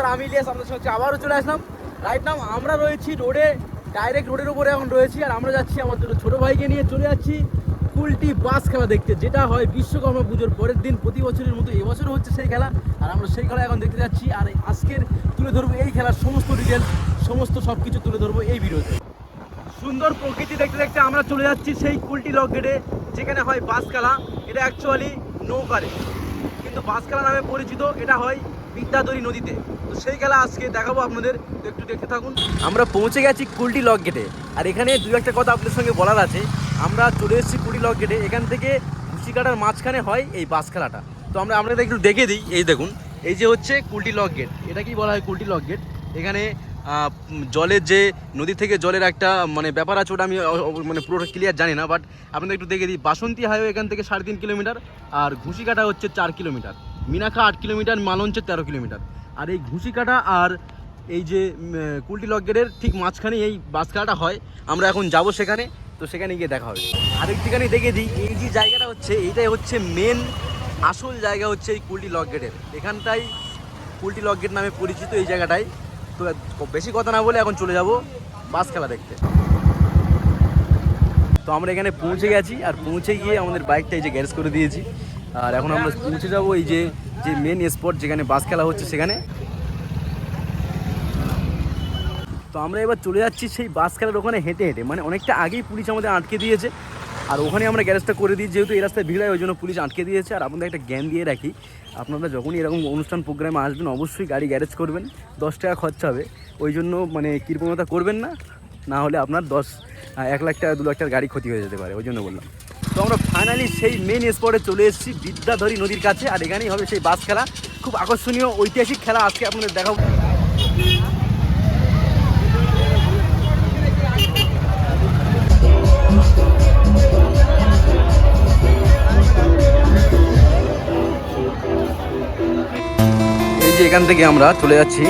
নমস্কার, আমি ইলিয়াস, আপনাদের সঙ্গে আবারও চলে আসলাম। রাইট নাও আমরা রয়েছি রোডে ডাইরেক্ট রোডের উপরে এখন রয়েছি, আর আমরা যাচ্ছি আমার দুটো ছোটো ভাইকে নিয়ে চলে যাচ্ছি কুলটি বাস খেলা দেখতে, যেটা হয় বিশ্বকর্মা পুজোর পরের দিন প্রতি বছরের মতো এবছর হচ্ছে সেই খেলা, আর আমরা সেই খেলা এখন দেখতে যাচ্ছি, আর আজকের তুলে ধরবো এই খেলার সমস্ত ডিটেলস সমস্ত সব কিছু তুলে ধরবো এই ভিডিওতে। সুন্দর প্রকৃতি দেখতে দেখতে আমরা চলে যাচ্ছি সেই কুলটি লক গেটে যেখানে হয় বাস খেলা। এটা অ্যাকচুয়ালি নৌকারে। কিন্তু বাস খেলা নামে পরিচিত, এটা হয় বিদ্যাধরী নদীতে। তো সেই খেলা আজকে দেখাবো আপনাদের। একটু দেখতে থাকুন। আমরা পৌঁছে গেছি কুলটি লক গেটে আর এখানে দু একটা কথা আপনাদের সঙ্গে বলার আছে। আমরা চলে এসেছি কুলটি লক গেটে এখান থেকে কুশিকাটার মাঝখানে হয় এই বাস খেলাটা। তো আমরা, আপনাদের একটু দেখে দিই। এই দেখুন, এই যে হচ্ছে কুলটি লক গেট এটা কি বলা হয় কুলটি লক গেট এখানে জলের যে নদী থেকে জলের একটা মানে ব্যাপার আছে, ওটা আমি মানে পুরোটা ক্লিয়ার জানি না বাট আপনাদের একটু দেখে দিই। বাসন্তী হাইওয়ে এখান থেকে সাড়ে তিন কিলোমিটার, আর ঘুষিকাটা হচ্ছে চার কিলোমিটার। মিনাখা আট কিলোমিটার, মালঞ্চ তেরো কিলোমিটার। আর এই ঘুষিকাটা আর এই যে কুলটি লক গেটের ঠিক মাঝখানে এই বাস খেলাটা হয়। আমরা এখন যাব সেখানে, তো সেখানে গিয়ে দেখা হবে। আরেকটিখানে দেখে দিই, এই যে জায়গাটা হচ্ছে, এইটাই হচ্ছে মেন আসল জায়গা হচ্ছে এই কুলটি লক গেটের এখানটাই কুলটি লক গেট নামে পরিচিত এই জায়গাটাই। তো বেশি কথা না বলে এখন চলে যাব বাস খেলা দেখতে। তো আমরা এখানে পৌঁছে গেছি, আর পৌঁছে গিয়ে আমাদের বাইকটা এই যে গ্যারেজ করে দিয়েছি। আর এখন আমরা পৌঁছে যাব এই যে যে মেন স্পট যেখানে বাস খেলা হচ্ছে সেখানে। তো আমরা এবার চলে যাচ্ছি সেই বাস খেলার ওখানে হেঁটে হেঁটে। মানে অনেকটা আগেই পুলিশ আমাদের আটকে দিয়েছে। আর ওখানে আমরা গ্যারেজটা করে দিই, যেহেতু এই রাস্তায় ভিড় হয়, ওই জন্য পুলিশ আটকে দিয়েছে। আর আপনাদের একটা জ্ঞান দিয়ে রাখি, আপনারা যখনই এরকম অনুষ্ঠান প্রোগ্রামে আসবেন, অবশ্যই গাড়ি গ্যারেজ করবেন। দশ টাকা খরচা হবে। ওই জন্য মানে কৃপণতা করবেন না না হলে আপনার দশ, এক লাখ টাকা, দু লাখ টাকার গাড়ি ক্ষতি হয়ে যেতে পারে, ওই জন্য বললাম। তো আমরা ফাইনালি সেই মেন স্পটে চলে এসেছি, বিদ্যাধরী নদীর কাছে। আর এখানেই হবে সেই বাস খেলা। খুব আকর্ষণীয় ঐতিহাসিক খেলা আজকে আপনাদের যে এখান থেকে আমরা চলে যাচ্ছি।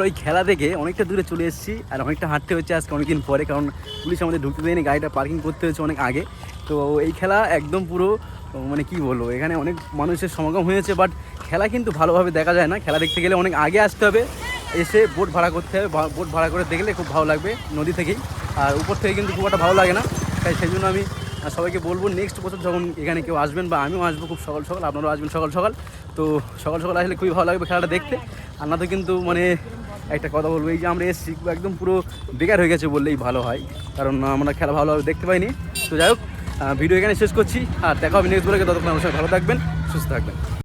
আমরা ওই খেলা দেখে অনেকটা দূরে চলে এসেছি আর অনেকটা হাঁটতে হচ্ছে আজকে অনেকদিন পরে, কারণ পুলিশ আমাদের ঢুকতে দেয়নি, গাড়িটা পার্কিং করতে হয়েছে অনেক আগে। তো এই খেলা একদম পুরো মানে কি বলব, এখানে অনেক মানুষের সমাগম হয়েছে বাট খেলা কিন্তু ভালোভাবে দেখা যায় না। খেলা দেখতে গেলে অনেক আগে আসতে হবে, এসে বোট ভাড়া করতে হবে বোট ভাড়া করে দেখলে খুব ভালো লাগবে নদী থেকেই। আর উপর থেকে কিন্তু খুব একটা ভালো লাগে না, তাই সেই জন্য আমি সবাইকে বলব নেক্সট বছর যখন এখানে কেউ আসবেন বা আমিও আসব খুব সকাল সকাল, আপনারাও আসবেন সকাল সকাল, তো সকাল সকাল আসলে খুবই ভালো লাগবে খেলাটা দেখতে। আর না তো কিন্তু মানে একটা কথা বলব, এই যে আমরা এসেছি, একদম পুরো বেকার হয়ে গেছে বললেই ভালো হয়, কারণ আমরা খেলা ভালোভাবে দেখতে পাইনি। তো যাই হোক ভিডিও এখানে শেষ করছি, আর দেখা হবে নেক্সট বলে ততক্ষণ আমার ভালো থাকবেন, সুস্থ থাকবেন।